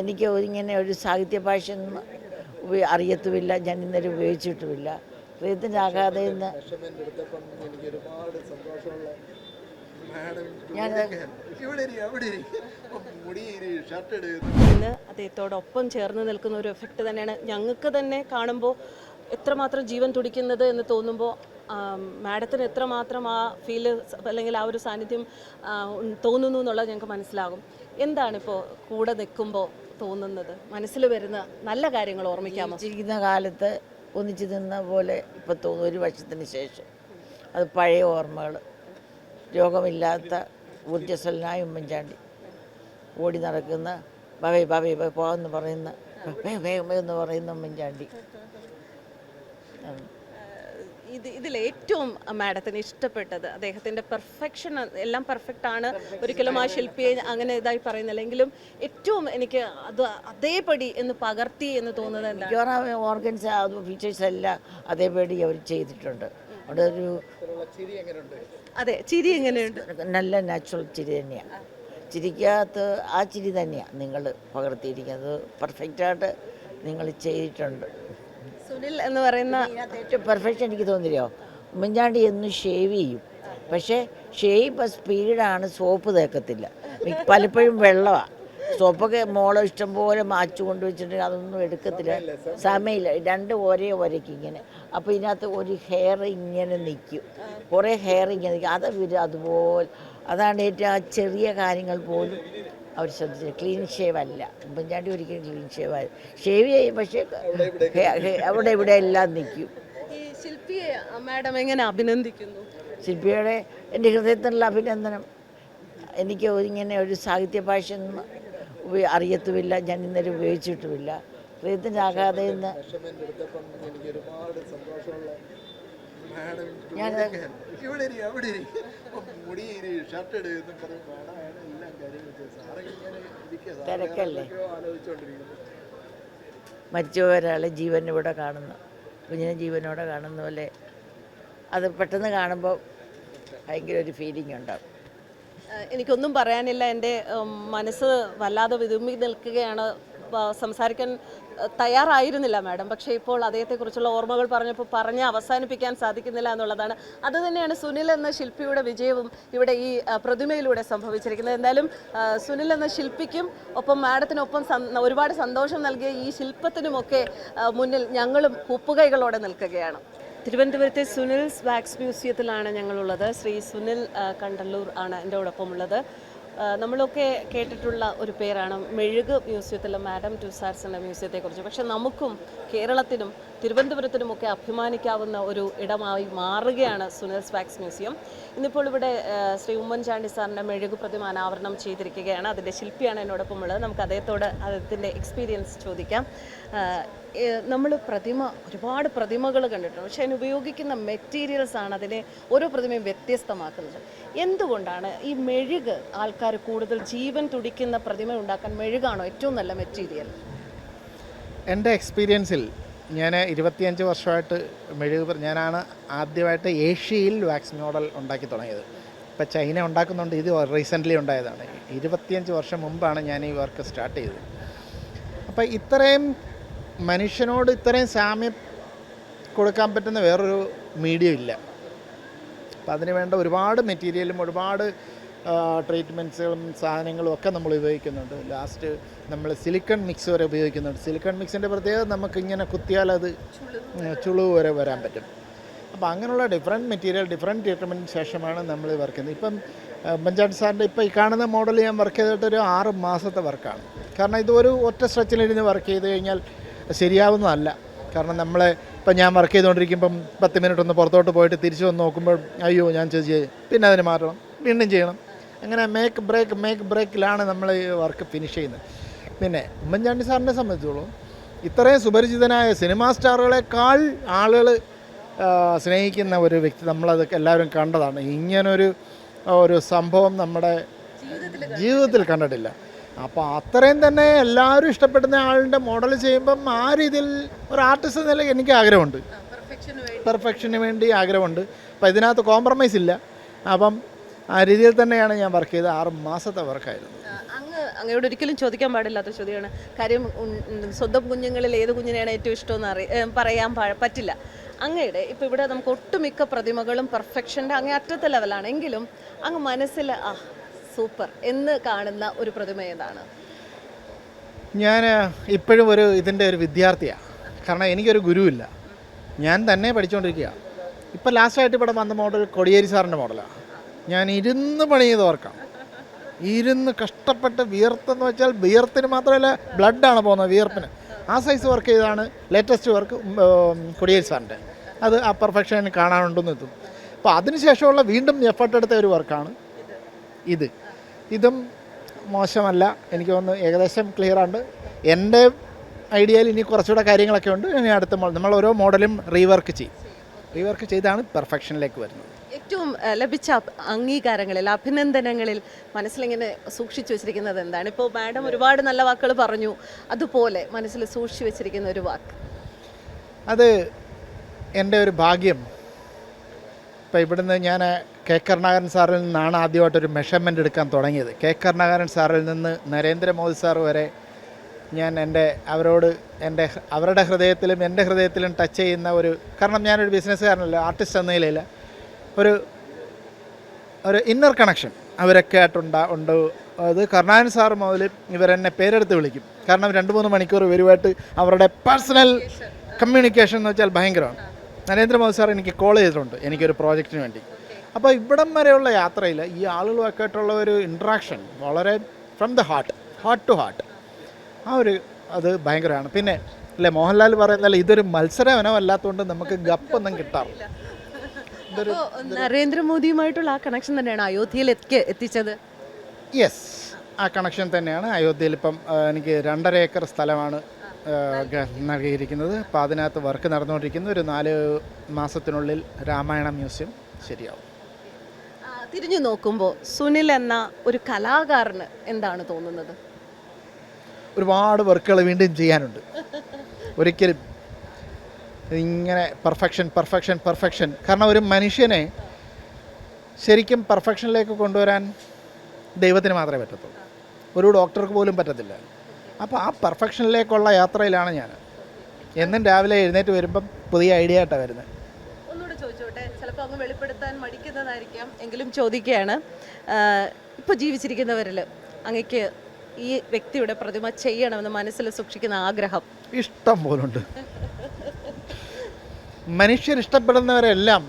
എനിക്ക് ഇങ്ങനെ ഒരു സാഹിത്യ ഭാഷ അറിയത്തുമില്ല ഞാൻ ഇന്നലെ ഉപയോഗിച്ചിട്ടുമില്ല. ഹൃദയത്തിനാകാതെ ഇന്ന് ഇടുക ഇന്ന് അദ്ദേഹത്തോടൊപ്പം ചേർന്ന് നിൽക്കുന്ന ഒരു എഫക്റ്റ് തന്നെയാണ് ഞങ്ങൾക്ക് തന്നെ കാണുമ്പോൾ എത്രമാത്രം ജീവൻ തുടിക്കുന്നത് എന്ന് തോന്നുമ്പോൾ മാഡത്തിന് എത്രമാത്രം ആ ഫീൽ അല്ലെങ്കിൽ ആ ഒരു സാന്നിധ്യം തോന്നുന്നു എന്നുള്ളത് ഞങ്ങൾക്ക് മനസ്സിലാകും. എന്താണിപ്പോൾ കൂടെ നിൽക്കുമ്പോൾ തോന്നുന്നത്? മനസ്സിൽ വരുന്ന നല്ല കാര്യങ്ങൾ ഓർമ്മിക്കാമോ? ജീവിക്കുന്ന കാലത്ത് ഒന്നിച്ചു നിന്ന പോലെ ഇപ്പം തോന്നും ഒരു വർഷത്തിന് ശേഷം. അത് പഴയ ഓർമ്മകൾ രോഗമില്ലാത്ത ഊർജസ്വലനായ ഉമ്മൻചാണ്ടി. ഓടി നടക്കുന്ന ബവേ ബവേ പോകാമെന്ന് പറയുന്ന എന്ന് പറയുന്ന ഉമ്മൻചാണ്ടി. ഇത് ഇതിൽ ഏറ്റവും മാഡത്തിന് ഇഷ്ടപ്പെട്ടത്. അദ്ദേഹത്തിന്റെ പെർഫെക്ഷൻ എല്ലാം പെർഫെക്റ്റ് ആണ്. ഒരിക്കലും ആ ശില്പിയെ അങ്ങനെ ഇതായി പറയുന്നില്ല എങ്കിലും ഏറ്റവും എനിക്ക് അത് അതേപടി എന്ന് പകർത്തി എന്ന് തോന്നുന്നത് എന്താണ്? മിക്കവാറും ഓർഗൻസ് ഫീച്ചേഴ്സ് എല്ലാം അതേപടി അവർ ചെയ്തിട്ടുണ്ട്. അവിടെ ഒരു അതെ ചിരി എങ്ങനെയുണ്ട്? നല്ല നാച്ചുറൽ ചിരി തന്നെയാണ് ചിരിക്കകത്ത് ആ ചിരി തന്നെയാണ് നിങ്ങൾ പകർത്തിയിരിക്കുന്നത്. പെർഫെക്റ്റായിട്ട് നിങ്ങൾ ചെയ്തിട്ടുണ്ട്. സുനിൽ എന്ന് പറയുന്ന ഏറ്റവും പെർഫെക്ഷൻ എനിക്ക് തോന്നിയോ ഉമ്മൻചാണ്ടി എന്നും ഷേവ് ചെയ്യും. പക്ഷേ ഷേവ് ഇപ്പം സ്പീഡാണ് സോപ്പ് തേക്കത്തില്ല. പലപ്പോഴും വെള്ളമാണ് സോപ്പൊക്കെ മോളെ ഇഷ്ടംപോലെ മാച്ചു കൊണ്ട് വെച്ചിട്ട് അതൊന്നും എടുക്കത്തില്ല. സമയമില്ല. രണ്ട് ഒരേ ഒരയ്ക്ക് ഇങ്ങനെ. അപ്പോൾ ഇതിനകത്ത് ഒരു ഹെയർ ഇങ്ങനെ നിൽക്കും കുറേ ഹെയർ ഇങ്ങനെ നിൽക്കും അത് അതുപോലെ അതാണ് ഏറ്റവും ആ ചെറിയ കാര്യങ്ങൾ പോലും. അവർ ശ്രദ്ധിച്ചത് ക്ലീൻ ഷേവ് അല്ല. ഉമ്മൻചാണ്ടി ഒരിക്കലും ക്ലീൻ ഷേവ് ആയി ഷേവ് ചെയ്യും പക്ഷേ അവിടെ ഇവിടെ എല്ലാം നിൽക്കും. ശില്പിയെ മാഡം എങ്ങനെ അഭിനന്ദിക്കുന്നു? ശില്പിയുടെ എന്റെ ഹൃദയത്തിനുള്ള അഭിനന്ദനം. എനിക്ക് ഇങ്ങനെ ഒരു സാഹിത്യ ഭാഷ അറിയത്തുമില്ല. ഞാൻ ഇന്നലെ ഉപയോഗിച്ചിട്ടുമില്ല. ഹൃദയത്തിന്റെ ഇന്ന് മെഷർമെന്റ് ഞാനത് ഇവിടെ അവിടെ. മുടി ഷർട്ട് പറയും. മാഡമാണ് എല്ലാം ഇരിക്കുക. തിരക്കല്ലേ? മരിച്ചു ആലോചിച്ചുകൊണ്ടിരിക്കുന്നു. മരിച്ചുപോയ ഒരാളെ ജീവനോടെ കാണുന്നു. കുഞ്ഞിനെ ജീവനോടെ കാണുന്ന പോലെ അത് പെട്ടെന്ന് കാണുമ്പോൾ ഭയങ്കര ഒരു ഫീലിംഗ് ഉണ്ടാവും. എനിക്കൊന്നും പറയാനില്ല. എന്റെ മനസ്സ് വല്ലാതെ വിതുമ്പി നിൽക്കുകയാണ്. സംസാരിക്കാൻ തയ്യാറായിരുന്നില്ല മാഡം. പക്ഷേ ഇപ്പോൾ അദ്ദേഹത്തെക്കുറിച്ചുള്ള ഓർമ്മകൾ പറഞ്ഞപ്പോൾ പറഞ്ഞ് അവസാനിപ്പിക്കാൻ സാധിക്കുന്നില്ല എന്നുള്ളതാണ്. അതുതന്നെയാണ് സുനിൽ എന്ന ശില്പിയുടെ വിജയവും ഇവിടെ ഈ പ്രതിമയിലൂടെ സംഭവിച്ചിരിക്കുന്നത്. എന്തായാലും സുനിൽ എന്ന ശില്പിക്കും ഒപ്പം മാഡത്തിനൊപ്പം ഒരുപാട് സന്തോഷം നൽകിയ ഈ ശില്പത്തിനുമൊക്കെ മുന്നിൽ ഞങ്ങളും കുപ്പുകൈകളോടെ നിൽക്കുകയാണ്. തിരുവനന്തപുരത്തെ സുനിൽസ് വാക്സ് മ്യൂസിയത്തിലാണ് ഞങ്ങളുള്ളത്. ശ്രീ സുനിൽ കണ്ടല്ലൂർ ആണ് എന്റെ ഉള്ളത് നമ്മളൊക്കെ കേട്ടിട്ടുള്ള ഒരു പേരാണ് മെഴുക് മ്യൂസിയത്തിലെ മാഡം ടുസാർസിന്റെ മ്യൂസിയത്തെക്കുറിച്ച്. പക്ഷെ നമുക്കും കേരളത്തിനും തിരുവനന്തപുരത്തിനുമൊക്കെ അഭിമാനിക്കാവുന്ന ഒരു ഇടമായി മാറുകയാണ് സുനിൽ വാക്സ് മ്യൂസിയം. ഇന്നിപ്പോൾ ഇവിടെ ശ്രീ ഉമ്മൻചാണ്ടി സാറിന്റെ മെഴുകു പ്രതിമ അനാവരണം ചെയ്തിരിക്കുകയാണ്. അതിന്റെ ശില്പിയാണ് എന്നോടൊപ്പം ഉള്ളത്. നമുക്ക് അദ്ദേഹത്തോട് അദ്ദേഹത്തിന്റെ എക്സ്പീരിയൻസ് ചോദിക്കാം. നമ്മൾ പ്രതിമ ഒരുപാട് പ്രതിമകൾ കണ്ടിട്ടുണ്ട്. പക്ഷേ അതിന് ഉപയോഗിക്കുന്ന മെറ്റീരിയൽസ് ആണ് അതിനെ ഓരോ പ്രതിമയും വ്യത്യസ്തമാക്കുന്നത്. എന്തുകൊണ്ടാണ് ഈ മെഴുക് ആൾക്കാർ കൂടുതൽ ജീവൻ തുടിക്കുന്ന പ്രതിമ ഉണ്ടാക്കാൻ മെഴുകാണോ ഏറ്റവും നല്ല മെറ്റീരിയൽ എന്റെ എക്സ്പീരിയൻസിൽ ഞാൻ ഇരുപത്തിയഞ്ച് വർഷമായിട്ട് മെഴുക് ഞാനാണ് ആദ്യമായിട്ട് ഏഷ്യയിൽ വാക്സ് മോഡൽ ഉണ്ടാക്കി തുടങ്ങിയത്. ഇപ്പോൾ ചൈന ഉണ്ടാക്കുന്നുണ്ട് ഇത് റീസെന്റ്ലി ഉണ്ടായതാണ്. ഇരുപത്തിയഞ്ച് വർഷം മുമ്പാണ് ഞാൻ ഈ വർക്ക് സ്റ്റാർട്ട് ചെയ്തത്. അപ്പോൾ ഇത്രയും മനുഷ്യനോട് ഇത്രയും സാമ്യം കൊടുക്കാൻ പറ്റുന്ന വേറൊരു മീഡിയം ഇല്ല. അപ്പം അതിന് വേണ്ട ഒരുപാട് മെറ്റീരിയലും ഒരുപാട് ട്രീറ്റ്മെന്റ്സുകളും സാധനങ്ങളും ഒക്കെ നമ്മൾ ഉപയോഗിക്കുന്നുണ്ട്. ലാസ്റ്റ് നമ്മൾ സിലിക്കൺ മിക്സ് വരെ ഉപയോഗിക്കുന്നുണ്ട്. സിലിക്കൺ മിക്സിന്റെ പ്രത്യേകത നമുക്ക് ഇങ്ങനെ കുത്തിയാൽ അത് ചുളിവ് വരെ വരാൻ പറ്റും. അപ്പോൾ അങ്ങനെയുള്ള ഡിഫറെന്റ് മെറ്റീരിയൽ ഡിഫറെന്റ് ട്രീറ്റ്മെന്റിന് ശേഷമാണ് നമ്മൾ വർക്ക് ചെയ്യുന്നത്. ഇപ്പം ബഞ്ചാട്ട് സാറിന്റെ ഇപ്പോൾ ഈ കാണുന്ന മോഡൽ ഞാൻ വർക്ക് ചെയ്തിട്ടൊരു ആറ് മാസത്തെ വർക്കാണ് കാരണം ഇതൊരു ഒറ്റ സ്ട്രെച്ചിലിരുന്ന് വർക്ക് ചെയ്ത് കഴിഞ്ഞാൽ ശരിയാവുന്നതല്ല. കാരണം നമ്മളെ ഇപ്പം ഞാൻ വർക്ക് ചെയ്തുകൊണ്ടിരിക്കുമ്പം പത്ത് മിനിറ്റ് ഒന്ന് പുറത്തോട്ട് പോയിട്ട് തിരിച്ചു വന്ന് നോക്കുമ്പോൾ അയ്യോ ഞാൻ ചെയ്ത് പിന്നെ അതിന് മാറ്റണം വീണ്ടും ചെയ്യണം. അങ്ങനെ മേക്ക് ബ്രേക്ക് മേക്ക് ബ്രേക്കിലാണ് നമ്മൾ ഈ വർക്ക് ഫിനിഷ് ചെയ്യുന്നത്. പിന്നെ ഉമ്മൻചാണ്ടി സാറിനെ സംബന്ധിച്ചോളം ഇത്രയും സുപരിചിതനായ സിനിമാ സ്റ്റാറുകളെക്കാൾ ആളുകൾ സ്നേഹിക്കുന്ന ഒരു വ്യക്തി നമ്മളത് എല്ലാവരും കണ്ടതാണ്. ഇങ്ങനൊരു ഒരു സംഭവം നമ്മുടെ ജീവിതത്തിൽ കണ്ടിട്ടില്ല. അപ്പോൾ അത്രയും തന്നെ എല്ലാവരും ഇഷ്ടപ്പെടുന്ന ആളുടെ മോഡൽ ചെയ്യുമ്പം ആ രീതിയിൽ ഒരു ആർട്ടിസ്റ്റ് എന്ന നിലയ്ക്ക് എനിക്ക് ആഗ്രഹമുണ്ട്. പെർഫെക്ഷന് വേണ്ടി. ആഗ്രഹമുണ്ട്. അപ്പോൾ ഇതിനകത്ത് കോംപ്രമൈസ് ഇല്ല. അപ്പം ആ രീതിയിൽ തന്നെയാണ് ഞാൻ വർക്ക് ചെയ്തത്. ആറ് മാസത്തെ വർക്കായിരുന്നു അങ്ങ് അങ്ങയോട് ഒരിക്കലും ചോദിക്കാൻ പാടില്ലാത്ത ചോദ്യമാണ്. കാര്യം സ്വന്തം കുഞ്ഞുങ്ങളിൽ ഏത് കുഞ്ഞിനെയാണ് ഏറ്റവും ഇഷ്ടമെന്ന് അറി പറയാൻ പറ്റില്ല. അങ്ങയുടെ ഇപ്പോൾ ഇവിടെ നമുക്ക് ഒട്ടുമിക്ക പ്രതിമകളും പെർഫെക്ഷന്റെ അങ്ങേ അറ്റത്തെ ലെവലാണ് എങ്കിലും അങ്ങ് മനസ്സിൽ ആ സൂപ്പർ എന്ന് കാണുന്ന ഒരു പ്രതിമ ഏതാണ്? ഞാൻ ഇപ്പോഴും ഒരു ഇതിന്റെ ഒരു വിദ്യാർത്ഥിയാണ് കാരണം എനിക്കൊരു ഗുരുവില്ല. ഞാൻ തന്നെ പഠിച്ചുകൊണ്ടിരിക്കുക ഇപ്പോൾ ലാസ്റ്റായിട്ട് ഇവിടെ വന്ന മോഡൽ കൊടിയേരി സാറിന്റെ മോഡലാണ് ഞാൻ ഇരുന്ന് പണി ചെയ്ത് ഓർക്കാം. ഇരുന്ന് കഷ്ടപ്പെട്ട് വിയർത്തെന്ന് വെച്ചാൽ വിയർത്തിന് മാത്രമല്ല ബ്ലഡാണ് പോകുന്നത് വിയർപ്പിന്. ആ സൈസ് വർക്ക് ചെയ്താണ് ലേറ്റസ്റ്റ് വർക്ക് കൊടിയേരി സാറിന്റെ. അത് ആ പെർഫെക്ഷൻ കാണാനുണ്ടെന്ന് എത്തും. അപ്പോൾ അതിനുശേഷമുള്ള വീണ്ടും എഫർട്ട് എടുത്ത ഒരു വർക്കാണ് ഇത്. ഇതും മോശമല്ല. എനിക്ക് തോന്നുന്നു ഏകദേശം ക്ലിയറാണ്ട് എന്റെ ഐഡിയയിൽ ഇനി കുറച്ചുകൂടെ കാര്യങ്ങളൊക്കെ ഉണ്ട്. ഇനി അടുത്ത മോഡൽ നമ്മൾ ഓരോ മോഡലും റീവർക്ക് ചെയ്യും. റീവർക്ക് ചെയ്താണ് പെർഫെക്ഷനിലേക്ക് വരുന്നത്. ഏറ്റവും ലഭിച്ച അംഗീകാരങ്ങളിൽ അഭിനന്ദനങ്ങളിൽ മനസ്സിലിങ്ങനെ സൂക്ഷിച്ചു വെച്ചിരിക്കുന്നത് എന്താണ്? ഇപ്പോൾ മാഡം ഒരുപാട് നല്ല വാക്കുകൾ പറഞ്ഞു. അതുപോലെ മനസ്സിൽ സൂക്ഷിച്ചു വെച്ചിരിക്കുന്ന ഒരു വാക്ക്. അത് എന്റെ ഒരു ഭാഗ്യം. ഇപ്പോൾ ഇവിടുന്ന് ഞാൻ കെ. കരുണാകരൻ സാറിൽ നിന്നാണ് ആദ്യമായിട്ടൊരു മെഷർമെന്റ് എടുക്കാൻ തുടങ്ങിയത്. കെ. കരുണാകരൻ സാറിൽ നിന്ന് നരേന്ദ്രമോദി സാർ വരെ ഞാൻ എന്റെ അവരോട് എന്റെ അവരുടെ ഹൃദയത്തിലും എന്റെ ഹൃദയത്തിലും ടച്ച് ചെയ്യുന്ന ഒരു കാരണം ഞാനൊരു ബിസിനസ്സുകാരനല്ല ആർട്ടിസ്റ്റ് എന്ന നിലയിൽ ഒരു ഒരു ഇന്നർ കണക്ഷൻ അവരൊക്കെ ആയിട്ടുണ്ടാ ഉണ്ട്. അത് കരുണാകരൻ സാർ മുതൽ ഇവരെന്നെ പേരെടുത്ത് വിളിക്കും. കാരണം രണ്ട് മൂന്ന് മണിക്കൂർ ഇവരുമായിട്ട് അവരുടെ പേഴ്സണൽ കമ്മ്യൂണിക്കേഷൻ എന്ന് വെച്ചാൽ ഭയങ്കരമാണ്. നരേന്ദ്രമോദി സാർ എനിക്ക് കോൾ ചെയ്തിട്ടുണ്ട്. എനിക്കൊരു പ്രോജക്റ്റിന് വേണ്ടി. അപ്പോൾ ഇവിടം വരെയുള്ള യാത്രയിൽ ഈ ആളുകളുമൊക്കെ ആയിട്ടുള്ള ഒരു ഇൻട്രാക്ഷൻ വളരെ from the heart heart to heart ആ ഒരു അത് ഭയങ്കരമാണ്. പിന്നെ അല്ലേ മോഹൻലാൽ പറയുന്നല്ല ഇതൊരു മത്സരവനമല്ലാത്തതുകൊണ്ട് നമുക്ക് ഗപ്പൊന്നും കിട്ടാറില്ല നരേന്ദ്രമോദിയുമായിട്ടുള്ള ആ കണക്ഷൻ തന്നെയാണ് അയോധ്യയിൽ എത്തിച്ചത്? യെസ് ആ കണക്ഷൻ തന്നെയാണ്. അയോധ്യയിൽ ഇപ്പം എനിക്ക് രണ്ടര ഏക്കർ സ്ഥലമാണ്. നൽകിയിരിക്കുന്നത്. അപ്പോൾ അതിനകത്ത് വർക്ക് നടന്നുകൊണ്ടിരിക്കുന്നു ഒരു നാല് മാസത്തിനുള്ളിൽ രാമായണ മ്യൂസിയം ശരിയാവും. തിരിഞ്ഞു നോക്കുമ്പോൾ സുനിൽ എന്ന ഒരു കലാകാരന് എന്താണ് തോന്നുന്നത്? ഒരുപാട് വർക്കുകൾ വീണ്ടും ചെയ്യാനുണ്ട്. ഒരിക്കലും ഇങ്ങനെ പെർഫെക്ഷൻ പെർഫെക്ഷൻ പെർഫെക്ഷൻ കാരണം ഒരു മനുഷ്യനെ ശരിക്കും പെർഫെക്ഷനിലേക്ക് കൊണ്ടുവരാൻ ദൈവത്തിന് മാത്രമേ പറ്റത്തുള്ളൂ. ഒരു ഡോക്ടർക്ക് പോലും പറ്റത്തില്ല. അപ്പോൾ ആ പെർഫെക്ഷനിലേക്കുള്ള യാത്രയിലാണ് ഞാൻ. എന്നും രാവിലെ എഴുന്നേറ്റ് വരുമ്പം പുതിയ ഐഡിയ ആയിട്ടാണ് വരുന്നത് ഒന്നുകൂടെ ചോദിച്ചോട്ടെ? ചിലപ്പോൾ അങ്ങ് വെളിപ്പെടുത്താൻ മടിക്കുന്നതായിരിക്കാം. എങ്കിലും ചോദിക്കുകയാണ്. ഇപ്പോൾ ജീവിച്ചിരിക്കുന്നവരിൽ അങ്ങക്ക് ഈ വ്യക്തിയുടെ പ്രതിമ ചെയ്യണമെന്ന് മനസ്സിൽ സൂക്ഷിക്കുന്ന ആഗ്രഹം. ഇഷ്ടം പോലുണ്ട്. മനുഷ്യർ ഇഷ്ടപ്പെടുന്നവരെല്ലാം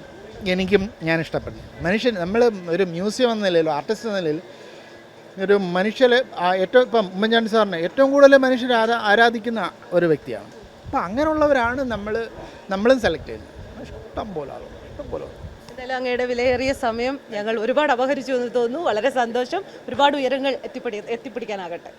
എനിക്കും ഞാൻ ഇഷ്ടപ്പെടുന്നു. മനുഷ്യൻ നമ്മൾ ഒരു മ്യൂസിയം എന്ന നിലയിലോ ആർട്ടിസ്റ്റ് എന്ന നിലയിൽ ഒരു മനുഷ്യർ ഏറ്റവും ഇപ്പം ഉമ്മൻചാണ്ടി സാറിനെ ഏറ്റവും കൂടുതൽ മനുഷ്യർ ആരാ ആരാധിക്കുന്ന ഒരു വ്യക്തിയാണ്. അപ്പം അങ്ങനെയുള്ളവരാണ് നമ്മൾ നമ്മളും സെലക്ട് ചെയ്യുന്നത്. ഇഷ്ടം പോലെ ആളുകൾ ഇഷ്ടം പോലെ എന്തായാലും അങ്ങയുടെ വിലയേറിയ സമയം ഞങ്ങൾ ഒരുപാട് അപഹരിച്ചു എന്ന് തോന്നുന്നു. വളരെ സന്തോഷം. ഒരുപാട് ഉയരങ്ങൾ എത്തിപ്പിടി എത്തിപ്പിടിക്കാനാകട്ടെ.